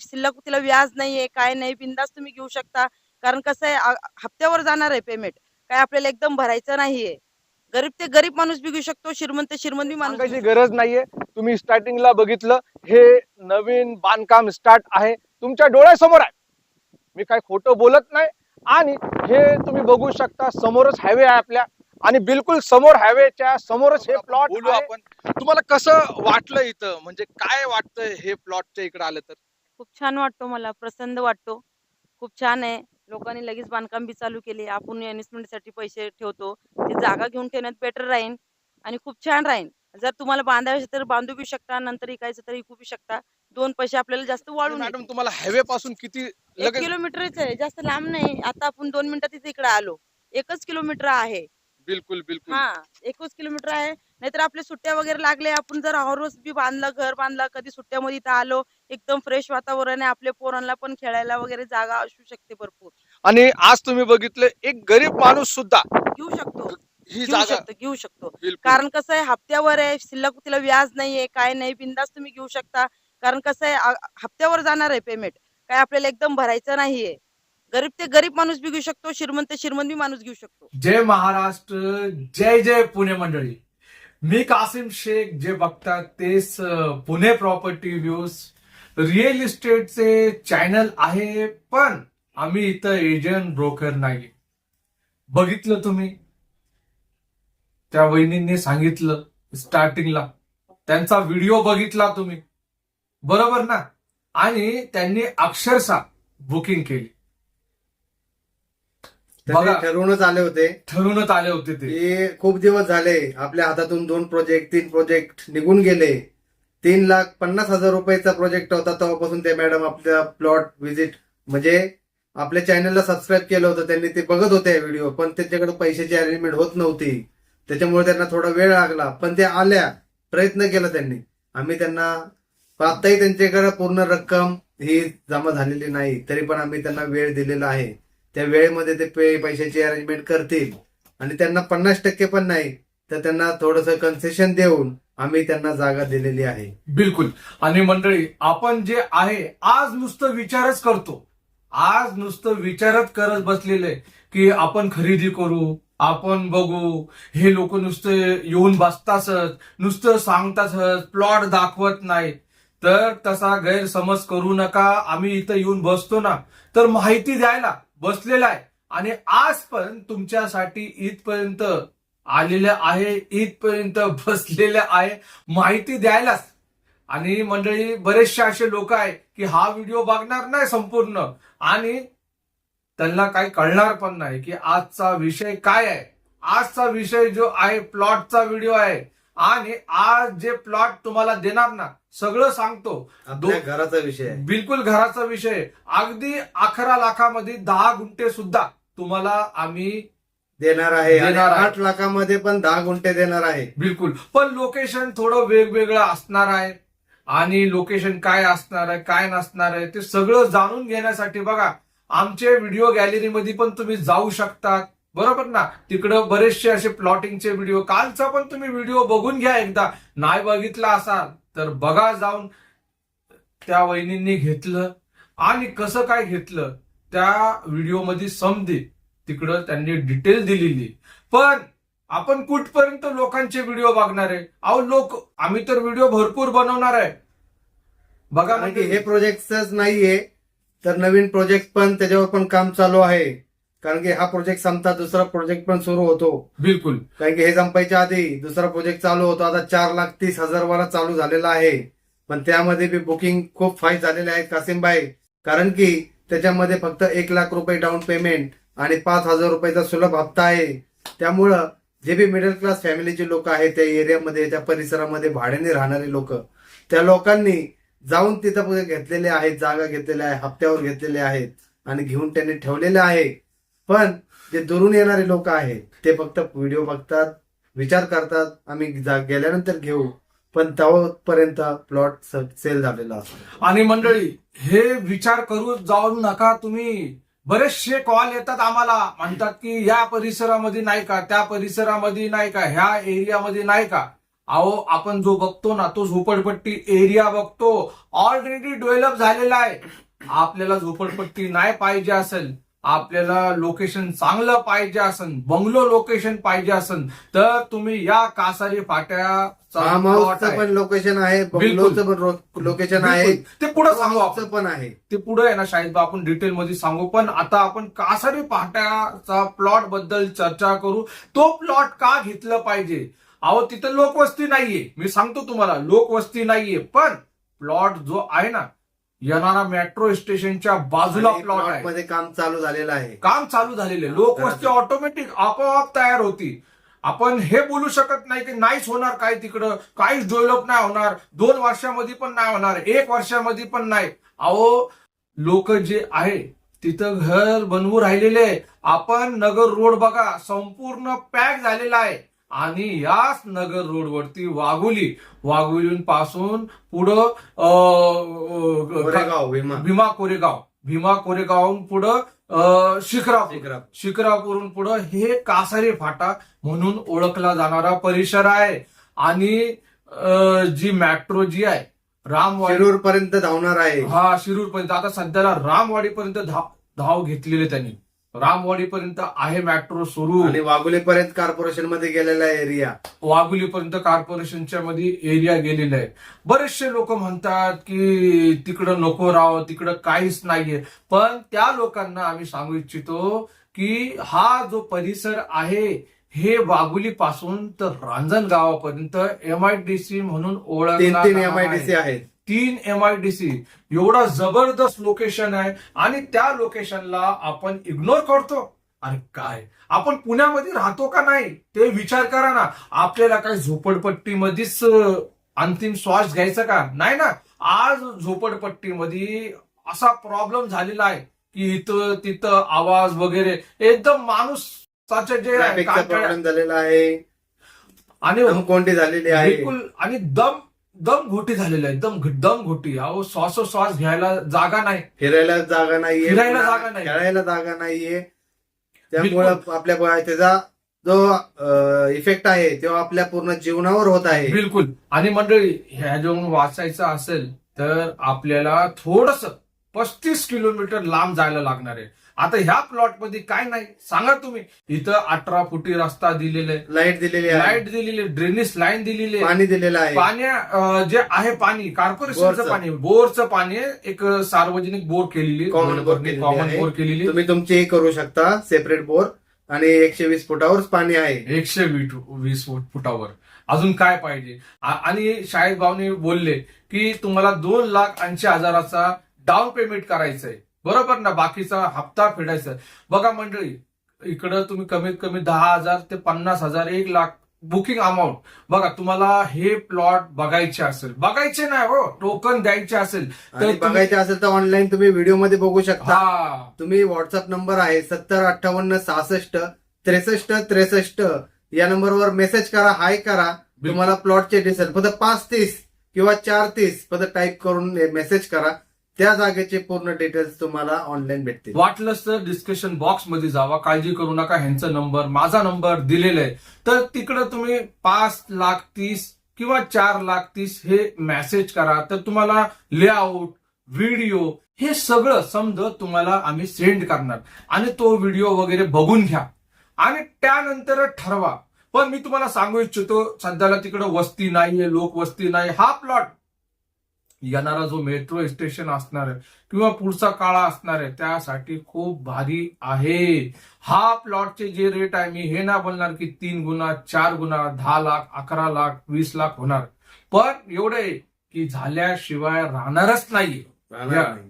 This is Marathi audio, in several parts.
शिल्लक तिला व्याज नाहीये काय नाही बिंदास तुम्ही घेऊ शकता. कारण कसं आहे हप्त्यावर जाणार आहे पेमेंट काय आपल्याला एकदम भरायचं नाहीये. गरीब ते गरीब माणूस बी घेऊ शकतो श्रीमंत श्रीमंत बी माणूस सांगायची गरज नाहीये. तुम्ही स्टार्टिंगला बघितलं हे नवीन बांधकाम स्टार्ट आहे. तुमच्या डोळ्यासमोर आहे. मी काही खोटं बोलत नाही. आणि हे तुम्ही बघू शकता समोरच हायवे आहे आपल्या. आणि बिलकुल समोर हायवेच्या समोरच हे प्लॉट बोलू आपण. तुम्हाला कसं वाटलं इथं? म्हणजे काय वाटतं हे प्लॉटच्या इकडे आलं तर? खूप छान वाटतो मला प्रसन्न वाटतो. खूप छान आहे. लोकांनी लगेच बांधकाम बी चालू केले. आपण इन्व्हेस्टमेंटसाठी पैसे ठेवतो. ती जागा घेऊन ठेवण्यात बेटर राहील आणि खूप छान राहील जर तुम्हाला बांधायचं तर बांधू बी शकता नंतर इकायचं तर इकू बी शकता. दोन पैसे आपल्याला जास्त वाढून मॅडम. तुम्हाला हायवे पासून किती एक किलोमीटरच आहे. जास्त लांब नाही. आता आपण दोन मिनिटात इकडे आलो. एकच किलोमीटर आहे. बिलकुल बिलकुल. हा एकच किलोमीटर आहे. नाहीतर आपल्या सुट्ट्या वगैरे लागले आपण जर हॉर्स बी बांधलं घर बांधलं कधी सुट्ट्यामध्ये इथं आलो एकदम फ्रेश वातावरण आहे आपल्या पोरांना पण खेळायला वगैरे जागा असू शकते भरपूर. आणि आज तुम्ही बघितलं एक गरीब माणूस सुद्धा घेऊ शकतो. ही घेऊ जागा शकतो घेऊ शकतो. बिलकुल. कारण कसं आहे हप्त्यावर आहे शिल्लक तिला व्याज नाहीये काय नाही बिंदास तुम्ही घेऊ शकता. कारण कसं आहे आ- हप्त्यावर जाणार आहे पेमेंट काय आपल्याला एकदम भरायचं नाहीये. गरीब ते गरीब माणूस बी घेऊ शकतो श्रीमंत श्रीमंत बी माणूस घेऊ शकतो. जय महाराष्ट्र जय जय पुणे मंडळी. मी कासिम शेख जे बघतात तेच पुणे प्रॉपर्टी व्ह्यूज रिअल इस्टेटचे चॅनल आहे पण आम्ही इथं एजंट ब्रोकर नाही बघितलं तुम्ही? त्या वहिनींनी सांगितलं स्टार्टिंगला त्यांचा व्हिडिओ बघितला तुम्ही. बरोबर ना? आणि त्यांनी अक्षरशः बुकिंग केली. बघा. ठरवूनच आले होते. ठरूनच आले होते ते. की खूप दिवस झाले आपल्या हातातून दोन प्रोजेक्ट तीन प्रोजेक्ट निघून गेले. तीन लाख पन्नास हजार रुपयाचा प्रोजेक्ट होता तेव्हापासून ते मॅडम आपल्या प्लॉट व्हिजिट म्हणजे आपल्या चॅनलला सबस्क्राईब केलं होतं त्यांनी ते बघत होते व्हिडिओ पण त्यांच्याकडे पैशाची अरेंजमेंट होत नव्हती. त्याच्यामुळे त्यांना थोडा वेळ लागला पण ते आल्या प्रयत्न केला त्यांनी. आम्ही त्यांना पण आताही त्यांच्याकडे पूर्ण रक्कम ही जमा झालेली नाही तरी पण आम्ही त्यांना वेळ दिलेला आहे. त्या वेळेमध्ये ते पे पैशाची अरेंजमेंट करतील. आणि त्यांना पन्नास टक्के पण नाही तर त्यांना थोडस कन्सेशन देऊन आम्ही त्यांना जागा दिलेली आहे. बिलकुल. आणि मंडळी आपण जे आहे आज नुसतं विचारच करतो. आज नुसतं विचारच करत बसलेले की आपण खरेदी करू आपण बघू. हे लोक नुसतं येऊन बसतातच नुसतं सांगतातच प्लॉट दाखवत नाही. तर तसा गैरसमज करू नका. आम्ही इथं येऊन बसतो ना. तर माहिती द्यायला. बसलेला आहे. आणि आज पण तुमच्यासाठी इथपर्यंत आलेलं आहे इथपर्यंत बसलेल्या आहे. माहिती द्यायलाच. आणि मंडळी बरेचसे असे लोक आहे की हा व्हिडिओ बघणार नाही संपूर्ण. आणि त्यांना काही कळणार पण नाही की आजचा विषय काय आहे. आजचा विषय जो आहे प्लॉटचा व्हिडिओ आहे आणि आज जे प्लॉट तुम्हाला देणार ना सगळं सांगतो. आपल्या घराचा विषय बिलकुल घराचा विषय अगदी अकरा लाखामध्ये दहा गुंठे सुद्धा तुम्हाला आम्ही देणार आहे. देणार आहे. आठ लाखामध्ये पण दहा गुंठे देणार आहे. बिलकुल. पण लोकेशन थोडं वेगवेगळं असणार आहे. आणि लोकेशन काय असणार आहे काय नसणार आहे ते सगळं जाणून घेण्यासाठी बघा. आमचे व्हिडिओ गॅलरीमध्ये पण तुम्ही जाऊ शकता बरोबर ना? तिकडं बरेचसे असे प्लॉटिंगचे व्हिडिओ कालचा पण तुम्ही व्हिडिओ बघून घ्या एकदा. नाही बघितला असाल तर बघा जाऊन त्या वहिनींनी घेतलं. आणि कसं काय घेतलं? त्या व्हिडिओमध्ये समजे तिकडं त्यांनी डिटेल दिलेली. पण आपण कुठपर्यंत लोकांचे व्हिडिओ बघणार आहे? अहो लोक आम्ही तर व्हिडिओ भरपूर बनवणार आहे. बघा म्हणजे हे प्रोजेक्टच नाहीये तर नवीन प्रोजेक्ट पण त्याच्यावर पण काम चालू आहे. कारण की हा प्रोजेक्ट संपता दुसरा प्रोजेक्ट पण सुरू होतो. बिलकुल. कारण की हे संपायच्या आधी दुसरा प्रोजेक्ट चालू होतो. आता चार लाख तीस हजार वाला चालू झालेला आहे. पण त्यामध्ये बी बुकिंग खूप फास्ट झालेले आहेत कासिमबाई. कारण की त्याच्यामध्ये फक्त एक लाख रुपये डाऊन पेमेंट आणि पाच हजार रुपयाचा सुलभ हप्ता आहे. त्यामुळं जे बी मिडल क्लास फॅमिलीचे लोक आहेत त्या एरियामध्ये त्या परिसरामध्ये भाड्याने राहणारे लोक त्या लोकांनी जाऊन तिथं घेतलेले आहेत जागा घेतलेल्या आहे हप्त्यावर घेतलेले आहेत आणि घेऊन त्यांनी ठेवलेले आहे पण जे दुरून येणारे लोक आहेत ते फक्त व्हिडिओ बघतात विचार करतात आम्ही गेल्यानंतर घेऊ. पण पर्यंत प्लॉट सेल झालेला असतो. आणि मंडळी हे विचार करू जाऊ नका तुम्ही. बरेचसे कॉल येतात आम्हाला. म्हणतात की या परिसरामध्ये नाही का त्या परिसरामध्ये नाही का ह्या एरियामध्ये नाही का. अहो आपण जो बघतो ना तो झोपडपट्टी एरिया बघतो. ऑलरेडी डेव्हलप झालेला आहे. आपल्याला झोपडपट्टी नाही पाहिजे असेल. आपल्याला लोकेशन चांगलं पाहिजे असेल बंगलो लोकेशन पाहिजे असेल तर तुम्ही या कासारी फाट्याचा आहे. पण लोकेशन आहे बंगलोचं पण लोकेशन आहे. ते पुढे सांगू आपण. हाऊसचं पण आहे. ते पुढे आहे ना शाहिद आपण डिटेल मध्ये सांगू. पण आता आपण कासारी पाट्याचा प्लॉटबद्दल चर्चा करू. तो प्लॉट का घेतलं पाहिजे? अहो तिथं लोकवस्ती नाहीये. मी सांगतो तुम्हाला लोकवस्ती नाहीये. पण प्लॉट जो आहे ना येणारा मेट्रो स्टेशनच्या बाजूला आणि प्लॉट plot आहे. मध्ये काम चालू झालेलं आहे. काम चालू झालेले लोकवस्ती ऑटोमॅटिक आपोआप तयार होती. आपण हे बोलू शकत नाही की नाहीच होणार काय तिकडं. काहीच डेव्हलप नाही होणार. दोन वर्षामध्ये पण नाही होणार. एक वर्षामध्ये पण नाही. अहो लोक जे आहे तिथं घर बनवू राहिलेले आहे. आपण नगर रोड बघा संपूर्ण पॅक झालेला आहे. आणि याच नगर रोडवरती वाघोली वाघोली पासून पुढं भीमा. भीमा कोरेगाव. भीमा कोरेगाव पुढं शिखरापूर. शिखरापूर. शिखरापूरून पुढं हे कासारी फाटा म्हणून ओळखला जाणारा परिसर आहे. आणि जी मेट्रो जी आहे रामवाडी शिरूर पर्यंत धावणार आहे. हा शिरूर पर्यंत आता सध्याला रामवाडी पर्यंत धाव धाव घेतलेली त्यांनी. रामवाडी पर्यंत आहे मेट्रो सुरू. आणि वाघोली पर्यंत कॉर्पोरेशनमध्ये गेलेला एरिया वाघोली पर्यंत कॉर्पोरेशनच्या मध्ये एरिया गेलेला आहे. बरेचसे लोक म्हणतात की तिकडं नको राव तिकडं काहीच नाहीये. पण त्या लोकांना आम्ही सांगू इच्छितो की हा जो परिसर आहे हे वाघोली पासून तर रांजण गावापर्यंत एमआयडीसी म्हणून तीन ओळखला तीन एमआयडीसी आहे. आहेत. तीन एमआयडीसी एवढा जबरदस्त लोकेशन आहे आणि त्या लोकेशनला आपण इग्नोर करतो. अरे काय? आपण पुण्यामध्ये राहतो का नाही? ते विचार करा ना. आपल्याला काय झोपडपट्टीमध्येच अंतिम श्वास घ्यायचा का? नाही ना. आज झोपडपट्टीमध्ये असा प्रॉब्लेम झालेला आहे की इथं तिथं आवाज वगैरे. एकदम माणूस जे प्रॉब्लेम झालेला आहे. आणि कोंडी झालेली आहे. बिलकुल. आणि दम दम घोटी झालेला आहे दम दम घोटी. अहो श्वासोश्वास घ्यायला जागा नाही. फिरायला जागा नाहीये फिरायला जागा नाही. खेळायला जागा नाहीये. त्यामुळं आपल्या त्याचा जो इफेक्ट आहे तो आपल्या पूर्ण जीवनावर होत आहे. बिलकुल. आणि मंडळी ह्या जेव्हा वाचायचं असेल तर आपल्याला थोडस पस्तीस किलोमीटर लांब जायला लागणार आहे. आता ह्या प्लॉटमध्ये काय नाही सांगा तुम्ही. इथं अठरा फुटी रस्ता दिलेला आहे लाइट दिलेली आहे. लाइट दिलेली आहे ड्रेनेज लाईन दिलेली आहे. पाणी दिलेलं आहे. पाण्या अं, जे आहे पाणी कॉर्पोरेशनचं बोरचं. पाणी बोरचं पाणी आहे. एक सार्वजनिक बोर केलेली Common बोर केलेली कॉमन आहे. बोर केलेली तुम्ही तुमची करू शकता सेपरेट बोर. आणि एकशे वीस फुटावरच पाणी आहे. एकशे वीट वीस फूट फुटावर. अजून काय पाहिजे? आ- आणि शाहिद भाऊनी बोलले की तुम्हाला दोन लाख ऐंशी हजाराचा डाऊन पेमेंट करायचंय. बरोबर ना बाकीचा हप्ता फेडायचा. बघा मंडळी इकडं तुम्ही कमीत कमी दहा हजार ते पन्नास हजार एक लाख बुकिंग अमाऊंट बघा तुम्हाला हे प्लॉट बघायचे असेल. बघायचे नाही हो टोकन द्यायचे असेल तर बघायचे असेल तर ऑनलाईन तुम्ही व्हिडिओमध्ये बघू शकता. तुम्ही व्हॉट्सअप नंबर आहे सत्तर अठ्ठावन्न सहासष्ट त्रेसष्ट त्रेसष्ट. या नंबरवर मेसेज करा हाय करा. तुम्हाला प्लॉटचे डिटेल फक्त पाच तीस किंवा चार तीस फक्त टाईप करून मेसेज करा. त्या जागेचे पूर्ण डिटेल्स तुम्हाला ऑनलाईन भेटतील. वाटलंच तर डिस्कशन बॉक्समध्ये जावा. काळजी करू नका ह्यांचा नंबर माझा नंबर दिलेला आहे तर तिकडं तुम्ही पाच लाख तीस किंवा चार लाख तीस हे मेसेज करा. तर तुम्हाला लेआउट व्हिडिओ हे सगळं समज तुम्हाला आम्ही सेंड करणार. आणि तो व्हिडिओ वगैरे बघून घ्या. आणि त्यानंतर ठरवा. पण मी तुम्हाला सांगू इच्छितो सध्याला तिकडं वस्ती नाहीये लोक वस्ती नाही हा प्लॉट येणारा जो मेट्रो स्टेशन असणार आहे किंवा पुढचा काळा असणार आहे त्यासाठी खूप भारी आहे. हा प्लॉटचे जे रेट आहे मी हे ना बोलणार की तीन गुणा चार गुणा दहा लाख अकरा लाख वीस लाख होणार. पण एवढे की झाल्याशिवाय राहणारच नाही.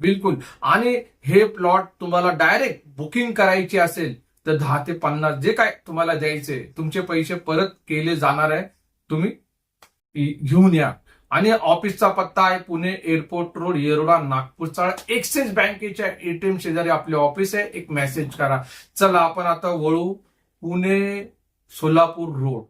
बिलकुल. आणि हे प्लॉट तुम्हाला डायरेक्ट बुकिंग करायची असेल तर दहा ते पन्नास जे काय तुम्हाला द्यायचे तुमचे पैसे परत केले जाणार आहे तुम्ही घेऊन या. आणि ऑफिसचा पत्ता आहे पुणे एअरपोर्ट रोड येरोडा नागपूरचा. एक्सिस बँकेच्या एटीएम शेजारी आपले ऑफिस आहे. एक मेसेज करा. चला आपण आता वळू पुणे सोलापूर रोड.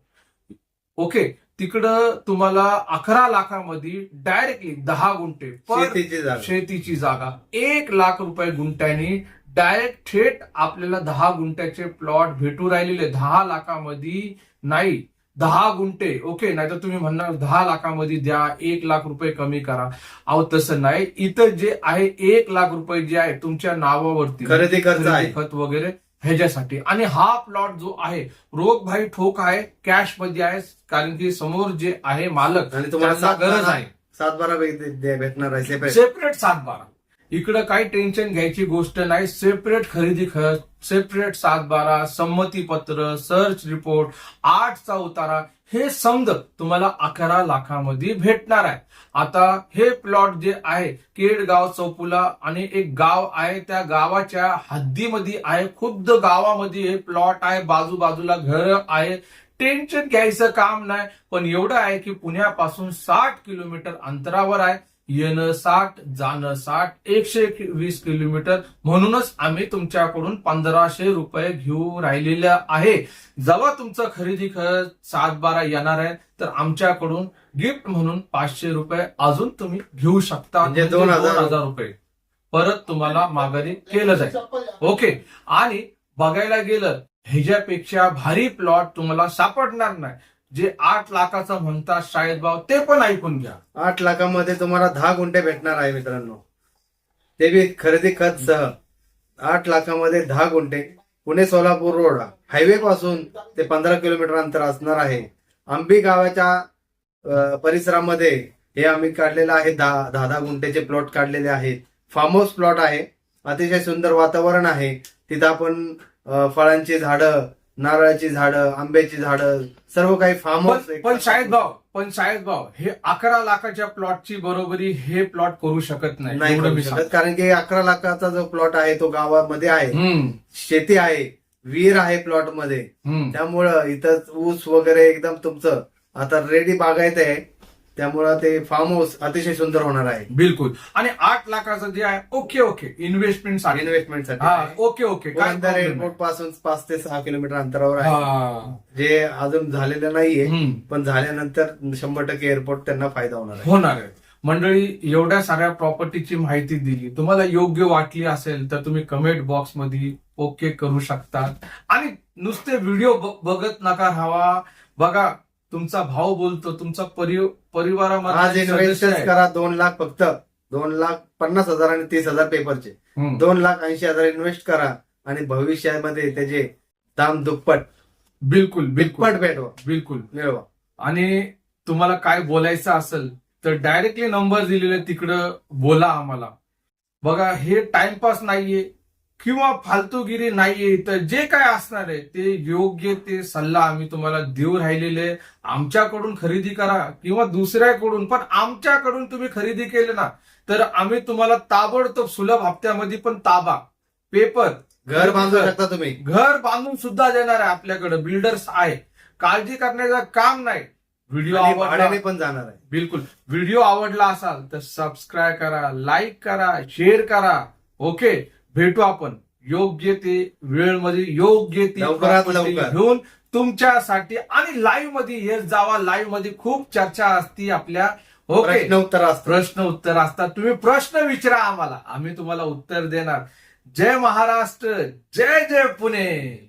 ओके तिकडं तुम्हाला अकरा लाखामध्ये डायरेक्टली दहा गुंठे पर शेतीची जागा. शेतीची जागा. एक लाख रुपये गुंठ्यानी डायरेक्ट थेट आपल्याला दहा गुंठ्याचे प्लॉट भेटू राहिलेले. दहा लाखामध्ये नाही. दहा गुंठे ओके नाही तर तुम्ही म्हणणार दहा लाखामध्ये द्या एक लाख रुपये कमी करा. अहो तसं नाही. इथं जे आहे एक लाख रुपये जे आहे तुमच्या नावावरती. खरेदी खत वगैरे ह्याच्यासाठी. आणि हा प्लॉट जो आहे रोग भाई ठोक आहे कॅशमध्ये आहे कारण की समोर जे आहे मालक आणि तुम्हाला गरज आहे. सात बारा भेटणार आहे सेपरेट सेपरेट सात बारा. इकडं काही टेन्शन घ्यायची गोष्ट नाही. सेपरेट खरेदी खर्च सेपरेट सात बारा संमती पत्र सर्च रिपोर्ट आठचा उतारा हे समज तुम्हाला अकरा लाखामध्ये भेटणार आहे. आता हे प्लॉट जे आहे केडगाव चौपुला आणि एक गाव आहे त्या गावाच्या हद्दीमध्ये आहे खुद्द गावामध्ये हे प्लॉट आहे बाजूबाजूला घर आहे. टेन्शन घ्यायचं काम नाही पण एवढं आहे की पुण्यापासून साठ किलोमीटर अंतरावर आहे. येणं साठ जाणं साठ एकशे वीस किलोमीटर. म्हणूनच आम्ही तुमच्याकडून पंधराशे रुपये घेऊ राहिलेलं आहे. जेव्हा तुमचं खरेदी खर्च सात बारा येणार आहे तर आमच्याकडून गिफ्ट म्हणून पाचशे रुपये अजून तुम्ही घेऊ शकता. म्हणजे दोन हजार हजार रुपये. परत तुम्हाला माघारी केलं जाईल. ओके. आणि बघायला गेलं ह्याच्यापेक्षा भारी प्लॉट तुम्हाला सापडणार नाही. जे आठ लाखाचा म्हणतात शाळेत भाव ते पण ऐकून घ्या. आठ लाखामध्ये तुम्हाला दहा गुंठे भेटणार आहे मित्रांनो. ते बी खरेदी खत सह. आठ लाखामध्ये दहा गुंठे. पुणे सोलापूर रोड हायवे पासून ते पंधरा किलोमीटर अंतर असणार आहे. आंबी गावाच्या परिसरामध्ये हे आम्ही काढलेलं आहे. दहा दहा दहा गुंठेचे प्लॉट काढलेले आहेत. फार्म हाऊस प्लॉट आहे. अतिशय सुंदर वातावरण आहे. तिथं आपण फळांची झाडं नारळाची झाडं आंब्याची झाडं सर्व काही फार्म हाऊस पण पण शाळेत भाव पण शाळेत भाव हे अकरा लाखाच्या प्लॉटची बरोबरी हे प्लॉट करू शकत नाही नाही एवढं करू मी शकत. कारण की अकरा लाखाचा जो प्लॉट आहे तो गावामध्ये आहे. हम्म, शेती आहे विहीर आहे प्लॉटमध्ये. हम्म. त्यामुळं इथं ऊस वगैरे एकदम तुमचं आता रेडी बागायत आहे. त्यामुळं ते फार्म हाऊस अतिशय सुंदर होणार आहे. बिलकुल. आणि आठ लाखाचं जे आहे ओके ओके. इन्व्हेस्टमेंटसाठी. इन्व्हेस्टमेंट हा साठी ओके ओके. काय पुरंदर problem एअरपोर्टपासून पाच ते सहा किलोमीटर अंतरावर. आहे. हा. जे अजून झालेलं नाहीये हम्म. पण झाल्यानंतर शंभर टक्के एअरपोर्ट त्यांना फायदा होणार आहे. होणार आहे. मंडळी एवढ्या साऱ्या प्रॉपर्टीची माहिती दिली. तुम्हाला योग्य वाटली असेल तर तुम्ही कमेंट बॉक्समध्ये ओके करू शकता. आणि नुसते व्हिडिओ बघत नका राहावा. बघा तुमचा भाऊ बोलतो तुमचा आज परिवारामध्ये. करा दोन लाख फक्त. दोन लाख पन्नास हजार आणि तीस हजार पेपरचे. हम्म. दोन लाख ऐंशी हजार इन्व्हेस्ट करा आणि भविष्यामध्ये त्याचे दाम दुप्पट. बिलकुल बिलकुल. दुप्पट भेटवा बिलकुल. मिळवा. आणि तुम्हाला काय बोलायचं असेल तर डायरेक्टली नंबर दिलेले तिकडं बोला आम्हाला. बघा हे टाइमपास नाहीये. किंवा फालतूगिरी नाहीये तर जे काय असणार आहे ते योग्य ते सल्ला आम्ही तुम्हाला देऊ राहिलेले आमच्याकडून खरेदी करा किंवा दुसऱ्याकडून पण आमच्याकडून तुम्ही खरेदी केले ना तर आम्ही तुम्हाला ताबडतोब सुलभ हप्त्यामध्ये पण ताबा पेपर घर बांधू शकता तुम्ही. घर बांधून सुद्धा देणार आहे आपल्याकडे. बिल्डर्स आहे. काळजी करण्याचं काम नाही. व्हिडिओ आवडला पण जाणार आहे. बिलकुल. व्हिडिओ आवडला असाल तर सबस्क्राईब करा लाईक करा शेअर करा. ओके भेटू आपण. योग्य ते वेळमध्ये योग्य ती. घेऊन तुमच्यासाठी आणि लाईव्हमध्ये येत जावा. लाईव्हमध्ये खूप चर्चा असती आपल्या. ओके प्रश्न उत्तर प्रश्न उत्तर असतात. तुम्ही प्रश्न विचारा आम्हाला. आम्ही तुम्हाला उत्तर देणार. जय महाराष्ट्र. जय जय पुणे.